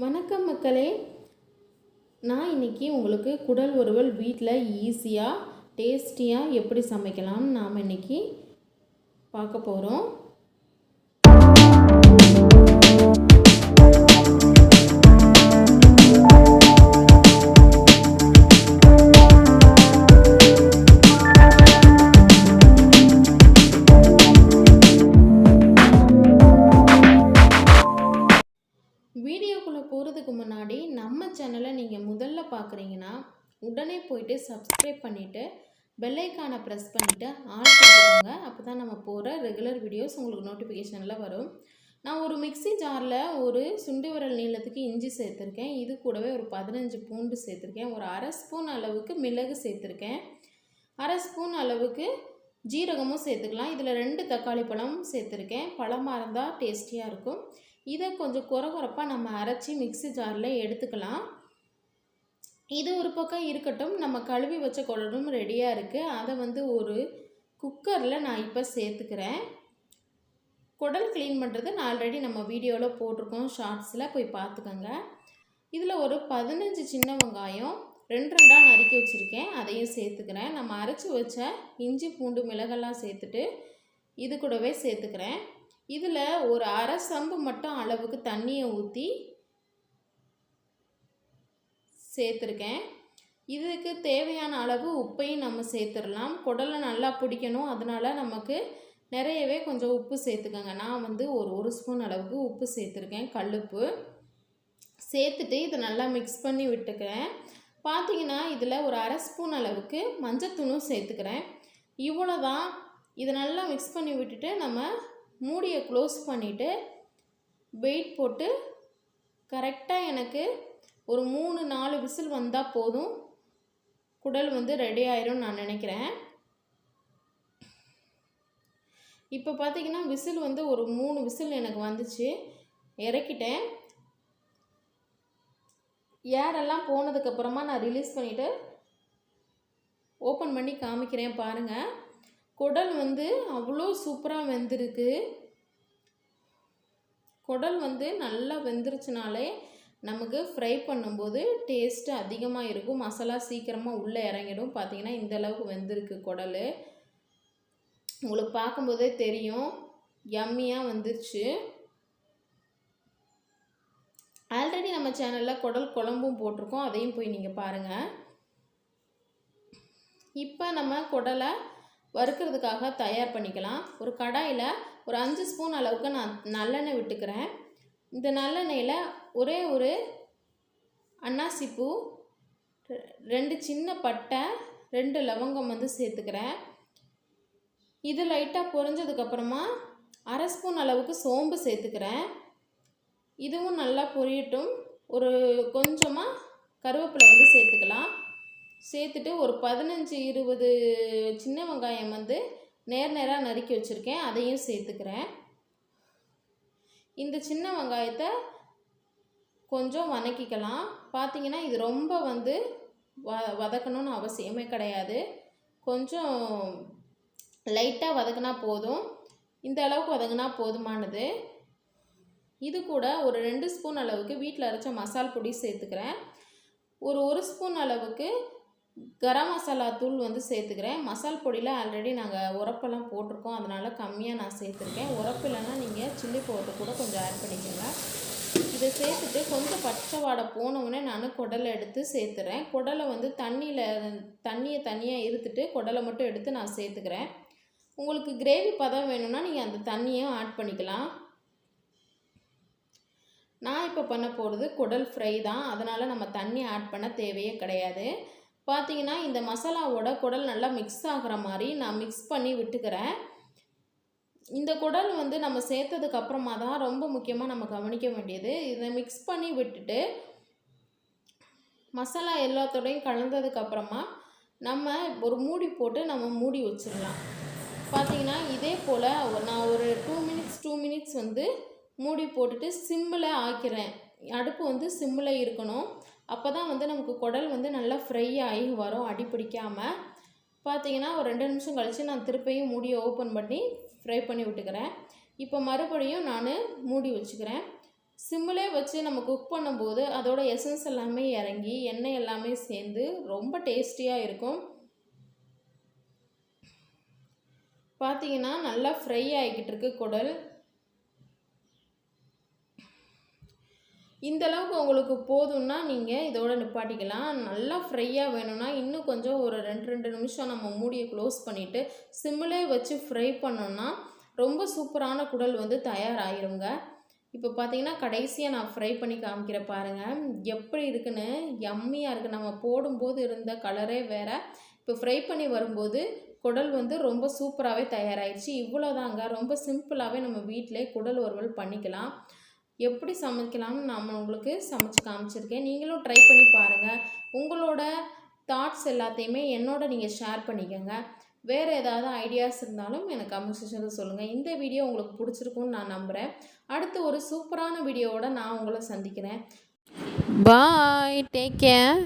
வணக்கம் மக்களே. நான் இன்றைக்கி உங்களுக்கு குடல் ஒருவல் வீட்டில் ஈஸியாக டேஸ்டியாக எப்படி சமைக்கலாம்னு நாம் இன்னைக்கு பார்க்க போகிறோம் முதல்ல பார்க்குறீங்கன்னா உடனே போயிட்டு சப்ஸ்கிரைப் பண்ணிவிட்டு பெல்லைக்கானை ப்ரெஸ் பண்ணிவிட்டு ஆல் கொடுத்துக்கோங்க அப்போ தான் நம்ம போகிற ரெகுலர் வீடியோஸ் உங்களுக்கு நோட்டிஃபிகேஷனில் வரும். நான் ஒரு மிக்ஸி ஜாரில் ஒரு சுண்டு விரல் நீளத்துக்கு இஞ்சி சேர்த்துருக்கேன். இது கூடவே ஒரு பதினஞ்சு பூண்டு சேர்த்துருக்கேன். ஒரு அரை ஸ்பூன் அளவுக்கு மிளகு சேர்த்துருக்கேன். அரை ஸ்பூன் அளவுக்கு ஜீரகமும் சேர்த்துக்கலாம். இதில் ரெண்டு தக்காளி பழம் சேர்த்துருக்கேன். பழமாக இருந்தால் டேஸ்டியாக இருக்கும். இதை கொஞ்சம் குறகுறப்பாக நம்ம அரைச்சி மிக்ஸி ஜாரில் எடுத்துக்கலாம். இது ஒரு பக்கம் இருக்கட்டும் நம்ம கழுவி வச்ச குழம்பும் ரெடியாக இருக்குது அதை வந்து ஒரு குக்கரில் நான் இப்போ சேர்த்துக்கிறேன். குடல் க்ளீன் பண்ணுறது நான் ஆல்ரெடி நம்ம வீடியோவில் போட்டிருக்கோம் ஷார்ட்ஸில் போய் பார்த்துக்கோங்க. இதில் ஒரு பதினஞ்சு சின்ன வெங்காயம் ரெண்டு ரெண்டாக நறுக்கி வச்சுருக்கேன். அதையும் சேர்த்துக்கிறேன். நம்ம அரைச்சி வச்ச இஞ்சி பூண்டு மிளகெல்லாம் சேர்த்துட்டு இது கூடவே சேர்த்துக்கிறேன். இதில் ஒரு அரை சம்பு மட்டும் அளவுக்கு தண்ணியை ஊற்றி சேர்த்துருக்கேன். இதுக்கு தேவையான அளவு உப்பையும் நம்ம சேர்த்துடலாம் குடலை நல்லா பிடிக்கணும். அதனால் நமக்கு நிறையவே கொஞ்சம் உப்பு சேர்த்துக்கோங்க. நான் வந்து ஒரு ஒரு ஸ்பூன் அளவுக்கு உப்பு சேர்த்துருக்கேன் கல்லுப்பு. சேர்த்துட்டு இதை நல்லா மிக்ஸ் பண்ணி விட்டுக்கிறேன். பார்த்தீங்கன்னா இதில் ஒரு அரை ஸ்பூன் அளவுக்கு மஞ்சத்தூளும் சேர்த்துக்கிறேன். இவ்வளோ தான் இதை நல்லா மிக்ஸ் பண்ணி விட்டுட்டு நம்ம மூடியை க்ளோஸ் பண்ணிவிட்டு வெயிட் போட்டு கரெக்டாக எனக்கு ஒரு மூணு நாலு விசில் வந்தால் போதும். குடல் வந்து ரெடி ஆயிரும் நான் நினைக்கிறேன். இப்போ பார்த்தீங்கன்னா விசில் வந்து ஒரு மூணு விசில் எனக்கு வந்துச்சு. இறக்கிட்டேன். ஏரெல்லாம் போனதுக்கப்புறமா நான் ரிலீஸ் பண்ணிவிட்டு ஓப்பன் பண்ணி காமிக்கிறேன் பாருங்கள் குடல் வந்து அவ்வளோ சூப்பராக வெந்திருக்கு. குடல் வந்து நல்லா வெந்துருச்சுனாலே நமக்கு ஃப்ரை பண்ணும்போது டேஸ்ட்டு அதிகமாக இருக்கும். மசாலா சீக்கிரமாக உள்ளே இறங்கிடும். பார்த்தீங்கன்னா இந்த அளவுக்கு வெந்திருக்கு குடல். உங்களுக்கு பார்க்கும்போதே தெரியும். யம்மியாக வந்துருச்சு. ஆல்ரெடி நம்ம சேனலில் குடல் குழம்பும் போட்டிருக்கோம். அதையும் போய் நீங்கள் பாருங்கள் இப்போ நம்ம குடலை வறுக்கிறதுக்காக தயார் பண்ணிக்கலாம். ஒரு கடாயில் ஒரு அஞ்சு ஸ்பூன் அளவுக்கு நான் நல்லெண்ணெய் விட்டுக்கிறேன். இந்த நல்லெண்ணெயில் ஒரே ஒரு அன்னாசிப்பூ ரெண்டு சின்ன பட்டை ரெண்டு லவங்கம் வந்து சேர்த்துக்கிறேன். இது லைட்டாக பொரிஞ்சதுக்கப்புறமா அரை ஸ்பூன் அளவுக்கு சோம்பு சேர்த்துக்கிறேன். இதுவும் நல்லா பொரியட்டும். ஒரு கொஞ்சமாக கருவேப்பிலை வந்து சேர்த்துக்கலாம். சேர்த்துட்டு ஒரு பதினஞ்சு இருபது சின்ன வெங்காயம் வந்து நேர் நேராக நறுக்கி வச்சுருக்கேன். அதையும் சேர்த்துக்கிறேன். இந்த சின்ன வெங்காயத்தை கொஞ்சம் வதக்கிக்கலாம் பார்த்திங்கன்னா இது ரொம்ப வந்து வ வதக்கணும்னு அவசியமே கிடையாது. கொஞ்சம் லைட்டாக வதக்கினா போதும். இந்த அளவுக்கு வதங்கினா போதுமானது. இது கூட ஒரு ரெண்டு ஸ்பூன் அளவுக்கு வீட்டில் அரைச்ச மசால் பொடி சேர்த்துக்கிறேன். ஒரு ஒரு ஸ்பூன் அளவுக்கு கரம் மசாலா தூள் வந்து சேர்த்துக்கிறேன். மசால் பொடியில் ஆல்ரெடி நாங்கள் உரப்பெல்லாம் போட்டிருக்கோம். அதனால் கம்மியாக நான் சேர்த்துருக்கேன். உரப்பு இல்லைன்னா நீங்கள் சில்லி பவுடர் கூட கொஞ்சம் ஆட் பண்ணிக்கோங்க. இதை சேர்த்துட்டு கொஞ்சம் பச்சை வாடை போனவுடனே நான் குடலை எடுத்து சேர்த்துறேன். குடலை வந்து தண்ணியில் தண்ணியை தனியாக இருத்துட்டு குடலை மட்டும் எடுத்து நான் சேர்த்துக்கிறேன். உங்களுக்கு கிரேவி பதம் வேணும்னா நீங்கள் அந்த தண்ணியும் ஆட் பண்ணிக்கலாம். நான் இப்போ பண்ண போகிறது குடல் ஃப்ரை தான். அதனால் நம்ம தண்ணி ஆட் பண்ண தேவையே கிடையாது. பார்த்தீங்கன்னா இந்த மசாலாவோட குடல் நல்லா மிக்ஸ் ஆகிற மாதிரி நான் மிக்ஸ் பண்ணி விட்டுக்கிறேன். இந்த குடல் வந்து நம்ம சேர்த்ததுக்கு அப்புறமா தான் ரொம்ப முக்கியமாக நம்ம கவனிக்க வேண்டியது. இதை மிக்ஸ் பண்ணி விட்டுட்டு மசாலா எல்லாத்தோடையும் கலந்ததுக்கப்புறமா நம்ம ஒரு மூடி போட்டு நம்ம மூடி வச்சிடலாம். பார்த்தீங்கன்னா இதே போல் நான் ஒரு டூ மினிட்ஸ் டூ மினிட்ஸ் வந்து மூடி போட்டுட்டு சிம்மில் ஆக்கிறேன். அடுப்பு வந்து சிம்மில் இருக்கணும். அப்போ தான் வந்து நமக்கு குடல் வந்து நல்லா ஃப்ரை ஆகி வரும் அடி பிடிக்காமல் பார்த்தீங்கன்னா ஒரு ரெண்டு நிமிஷம் கழித்து நான் திருப்பியும் மூடியை ஓப்பன் பண்ணி ஃப்ரை பண்ணி விட்டுக்கிறேன். இப்போ மறுபடியும் நான் மூடி வச்சுக்கிறேன். சிம்மிலே வச்சு நம்ம குக் பண்ணும்போது அதோட எசன்ஸ் எல்லாமே இறங்கி எண்ணெய் எல்லாமே சேர்ந்து ரொம்ப டேஸ்டியாக இருக்கும். பார்த்தீங்கன்னா நல்லா ஃப்ரை ஆகிக்கிட்டு இருக்கு குடல். இந்த அளவுக்கு உங்களுக்கு போதும்னா நீங்கள் இதோட நிப்பாட்டிக்கலாம். நல்லா ஃப்ரையாக வேணும்னா இன்னும் கொஞ்சம் ஒரு ரெண்டு ரெண்டு நிமிஷம் நம்ம மூடியை க்ளோஸ் பண்ணிவிட்டு சிம்மிலே வச்சு ஃப்ரை பண்ணோம்னா ரொம்ப சூப்பரான குடல் வந்து தயாராகிருங்க இப்போ பார்த்தீங்கன்னா கடைசியாக நான் ஃப்ரை பண்ணி காமிக்கிற பாருங்கள் எப்படி இருக்குன்னு? எம்மியாக இருக்குது நம்ம போடும்போது இருந்த கலரே வேறு. இப்போ ஃப்ரை பண்ணி வரும்போது குடல் வந்து ரொம்ப சூப்பராகவே தயாராகிடுச்சு இவ்வளோதாங்க ரொம்ப சிம்பிளாகவே நம்ம வீட்டிலே குடல் வறுவல் பண்ணிக்கலாம். எப்படி சமைக்கலாம்னு நான் உங்களுக்கு சமைச்சு காமிச்சிருக்கேன். நீங்களும் ட்ரை பண்ணி பாருங்கள் உங்களோட தாட்ஸ் எல்லாத்தையுமே என்னோட நீங்கள் ஷேர் பண்ணிக்கோங்க. வேறு ஏதாவது ஐடியாஸ் இருந்தாலும் எனக்கு கமெண்ட் செக்ஷனில் சொல்லுங்கள் இந்த வீடியோ உங்களுக்கு பிடிச்சிருக்கும்னு நான் நம்புகிறேன் அடுத்து ஒரு சூப்பரான வீடியோவோட நான் உங்களை சந்திக்கிறேன். Bye take care